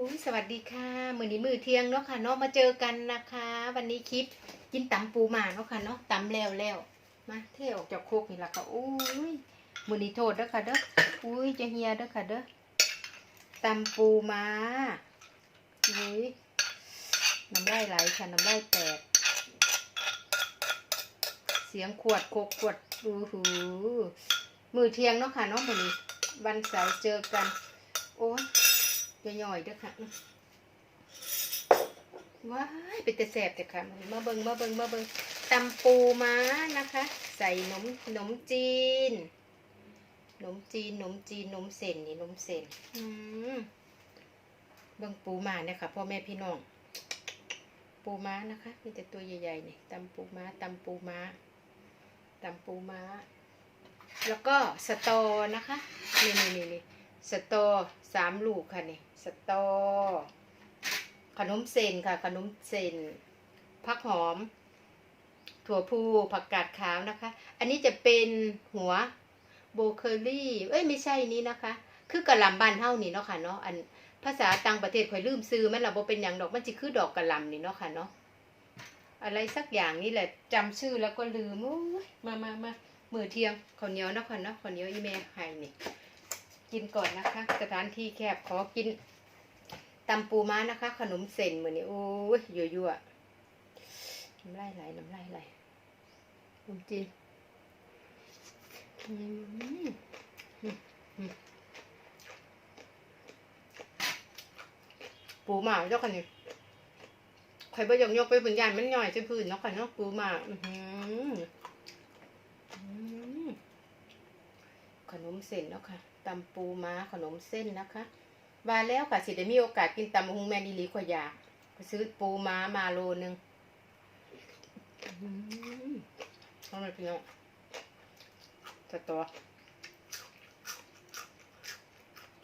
อุ้ยสวัสดีค่ะ มือนี้มือเที่ยงเนาะค่ะเนาะมาเจอกันนะคะ วันนี้คลิปกินตำปูหมาเนาะค่ะเนาะตำแล้วแล้วมาเทออกจากโคกนี่ละค่ะอุ้ยมือนี้โทษเด้อค่ะเด้ออุ้ยจะเฮียเด้อค่ะเด้อตำปูหมาอุ้ยน้ำลายไหลค่ะน้ำลายแตก เสียงขวดโคกขวดอู้หูมือเที่ยงเนาะค่ะเนาะมือนี้วันเสาร์เจอกัน โอ้ย ย่อยๆเด้อค่ะว้ายเป็นแต่แสบแต่ค่ะมาเบิงมาเบิงมาเบิงตำปูม้านะคะ ใส่นมนมจีนนมจีนนมจีนนมเส้นนี่นมเส้นอืมเบิงปูม้าเนี่ยค่ะพ่อแม่พี่น้อง ปูม้านะคะมีแต่ตัวใหญ่ๆนี่ตำปูม้าตำปูม้าตำปูม้า แล้วก็สตอนะคะนี่นี่นี่นี่สตอสามลูกค่ะนี่ สตอ ขนมเส้นค่ะ ขนมเส้นผักหอม ถั่วพูผักกาดขาวนะคะ อันนี้จะเป็นหัวโบเคอรี่ เอ้ยไม่ใช่นี้นะคะ คือกระหล่ำบ้านเฮานี่เนาะค่ะเนาะ อันภาษาต่างประเทศข่อยลืมซื้อมันเราบ่เป็นอย่างดอกมันจะคือดอกกระหล่ำนี่เนาะค่ะเนาะ อะไรสักอย่างนี่แหละจำชื่อแล้วก็ลืมโอ้ยมามามามือเที่ยงข้าวเหนียวเนาะค่ะเนาะข้าวเหนียวอีเมให้นี่กินก่อนนะคะ สถานที่แคบขอกิน ตำปูม้านะคะ ขนมเส้นเหมือนนี้โอ้ยยั่วๆน้ำลายไหลน้ำลายไหลขนมจีนอืมอืมปูหมาเจ้าค่ะนี่ใครบ่ยกยกไปบนยานมันย่อยใช่พื้นเนาะค่ะเนาะปูหมาขนมเส้นเนาะค่ะตำปูม้าขนมเส้นนะคะ ว่าแล้วค่ะสิได้มีโอกาสกินตำฮุงแมนดีหลีขวอยากไปซื้อปูม้ามาโลนึงอื้อหือเอาหน่อยพี่น้องจะตัว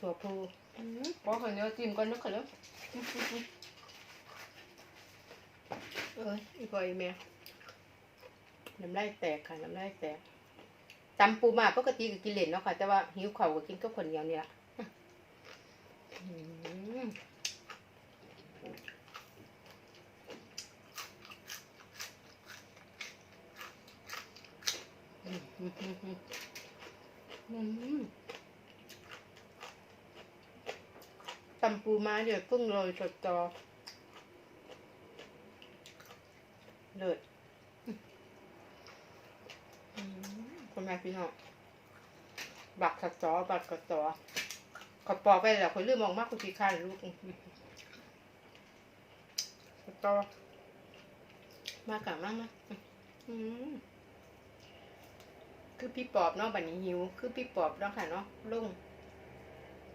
ตัวปูอื้อบอกคนเดียวจิ้มก่อนนึกก่อนเนาะอื้อหือเอ้ยอีกพออีเมียน้ำลายแตกค่ะน้ำลายแตกตำปูมาปกติก็กินเล่นเนาะค่ะ แต่ว่าหิวเข่าวก็กินก็คนเดียวนี่ละอืมอืมอืมอืมอืมอืม ตำปูม้าเดี๋ยวเพิ่งโรยสดจอเลิศอืมคนแม่พี่น้องบักกระจอบักกระจอ ขอปอกไปแล้วคนลืมมองมากคุณพี่ข้านลูกกระจอมากะมากมาอืมคือพี่ปอบเนาะบัดนี้หิว คือพี่ปอบเนาะค่ะเนาะลุง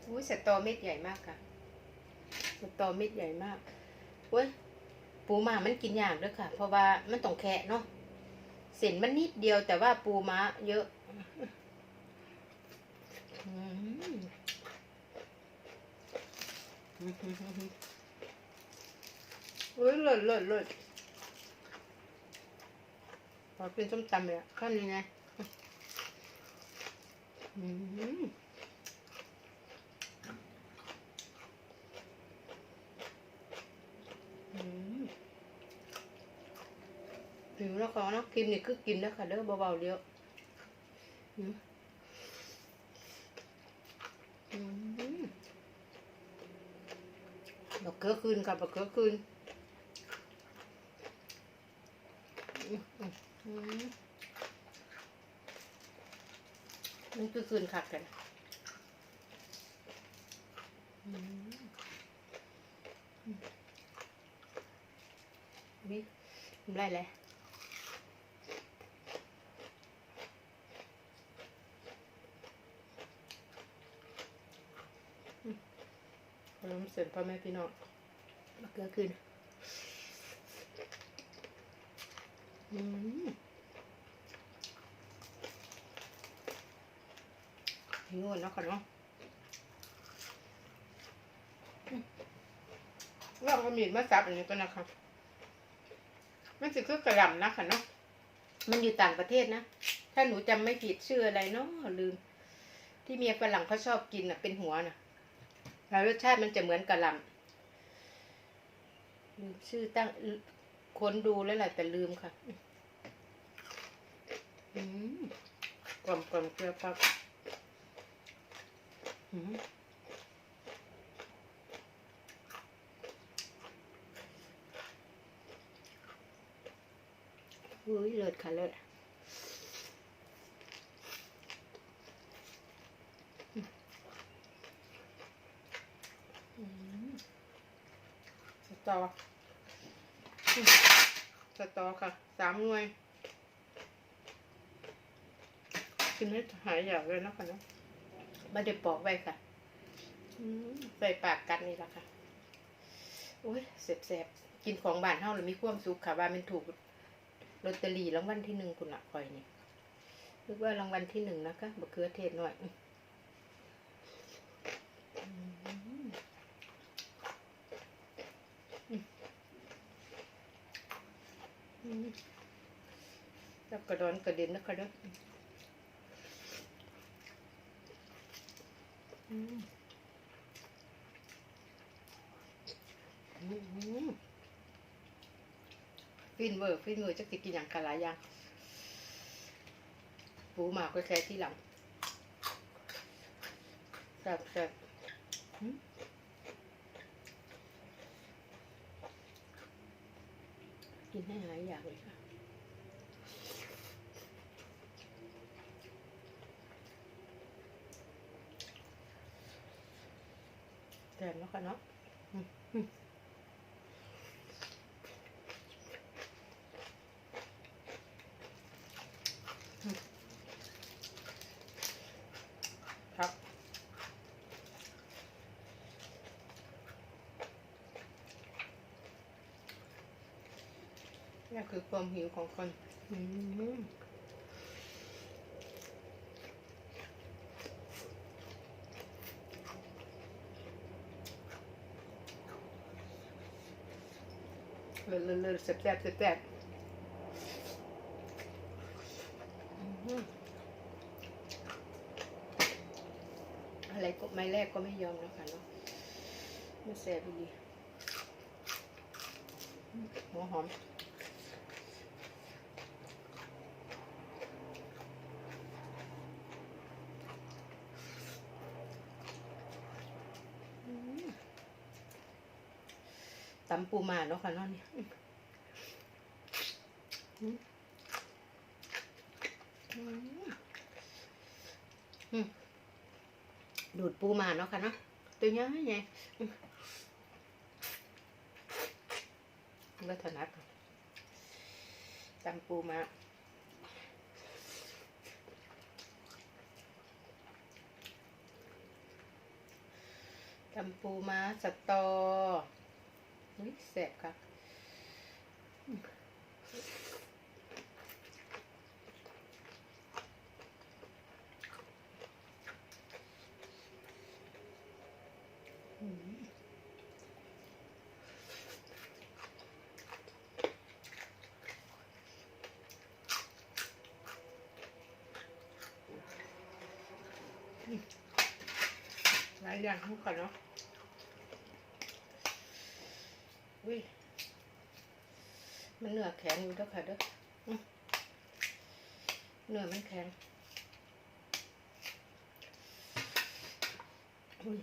อุ้ยสตอเม็ดใหญ่มากค่ะสตอเม็ดใหญ่มากเว้ยปูม้ามันกินยากเด้วยค่ะ เพราะว่ามันต้องแคะเนาะเส้นมันนิดเดียวแต่ว่าปูม้าเยอะ อืม เฮ้ยเลิศเลิศเลิศขอเป็นส้มตำเลยอะข้าวนี้ไงอืมอืมหิวแล้วขานะกินนี่คือกินแล้วค่ะเด้อเบาๆเดียวอืม บักเกลือคืนค่ะบักเกลือคืนมันคือคืนคักกันอืมอืมนี่ทำไรเลย ขนมเสร็จพ่อแม่พี่น้องมะเขือขึ้นอืมหิวแล้วค่ะเนาะอืมเราเอามีดมาสับอันนี้ก็นะคะมันสิคือกระลำนะค่ะเนาะ มันอยู่ต่างประเทศนะ ถ้าหนูจำไม่ผิดชื่ออะไรเนาะลืม ที่เมียฝรั่งเขาชอบกินอะ เป็นหัวน่ะ แล้วรสชาติมันจะเหมือนกะหล่ลืมชื่อตั้งค้นดูแล้วแหละแต่ลืมค่ะอืมกลมกลมเกลือพักอืมอุ้ยเลิศค่ะเลิศอืมส ตออืมสตอค่ะสามหน่วย กินให้หายอยากเลยนะคะเนาะไม่ได้ปอกไว้ค่ะใส่ปากกันนี่แหละค่ะโอ้ยเสบๆกินของบ้านเฮาแล้วมีความสุขค่ะว่ามันถูกลอตเตอรี่รางวัลที่หนึ่งคุณละคอยนี่นึกว่ารางวัลที่หนึ่งนะคะบะเขือเทศหน่อยอืมอืมอืม แล้วกระดอนกระเด็นนะคะเด้ออืมฟินเวอร์ฟินเวอร์จะติดกินอย่างกะหลายอย่างปูหมากก็แค่ที่หลังแซ่บแซ่บกินให้หายอยากเลยค่ะ แซ่บแล้วค่ะเนาะครับนี่คือความหิวของคน อืม เลื่อนๆๆแซ่บๆแซ่บๆอืมอะไรก็ไม่แรกก็ไม่ยอมนะคะเนาะไม่แซ่บดีอืมหัวหอม อืม ตำปูมาเนาะค่ะนาะนี่อืมอืมอืมอืมดูดปูมาเนาะค่ะเนาะตัวใหญ่ใหญ่อืมก็ถนัดตำปูมาตำปูมาสตอ อุ้ยแสบค่ะหลายอย่างทุกคนเนาะ อุ้ย มัน เนื้อแข็งอยู่เด้อค่ะเด้อเนื้อมันแข็งอุ้ย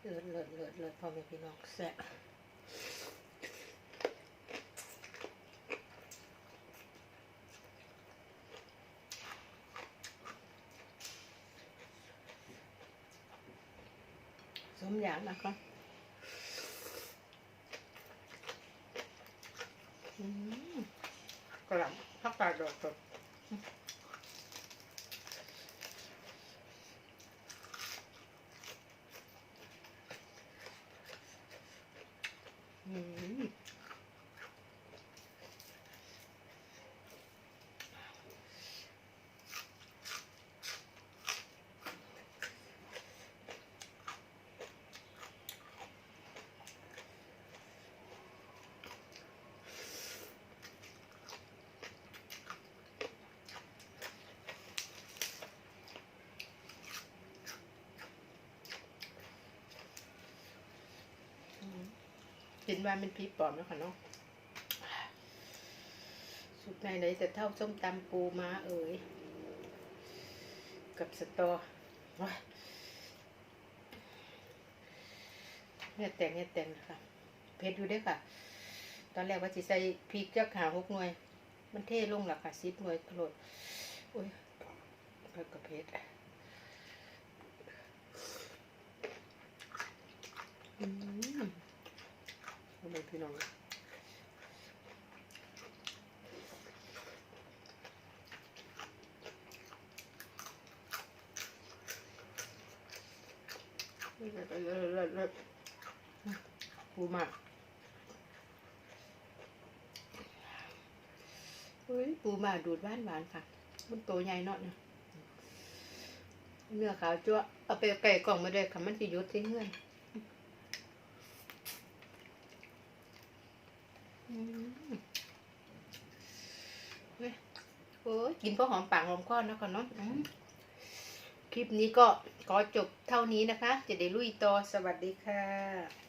เลือดเลือดเลือดเลือดพอแม่พี่น้องแซ่บสมอย่างนะคะอืม กระหล่ำผักกาดดอกสดอืมอืม กิ นว่ามันพริกปลอมแล้วค่ะเนาะสุดในไหนจะเท่าส้มตำปูม้าเอ๋ยกับสตอเนี่ยแต่งเนี่ยแต่งค่ะเผ็ดอยู่ด้วยค่ะ ตอนแรกว่าจะใส่พริกจะขาหกหน่วย มันเท่ลงหลักค่ะสิบหน่วยกระโดดโอ้ยเผ็ดกับเผ็ดอืม เบิ่งพี่น้องเลิศเลิศปูมากเฮ้ยปูมาดูดหวานหวานค่ะ มันโตใหญ่เนาะเนี่ยเนื้อขาวจั่วเอาไปไก่กล่องมาด้วยค่ะ มันจะยุดทิ้งเงื่อนอืมเฮ้ย โอ้ยกินเพราะหอมปากหอมคอนะก่อนเนาะอืมคลิปนี้ก็ขอจบเท่านี้นะคะ จะได้ลุยต่อสวัสดีค่ะ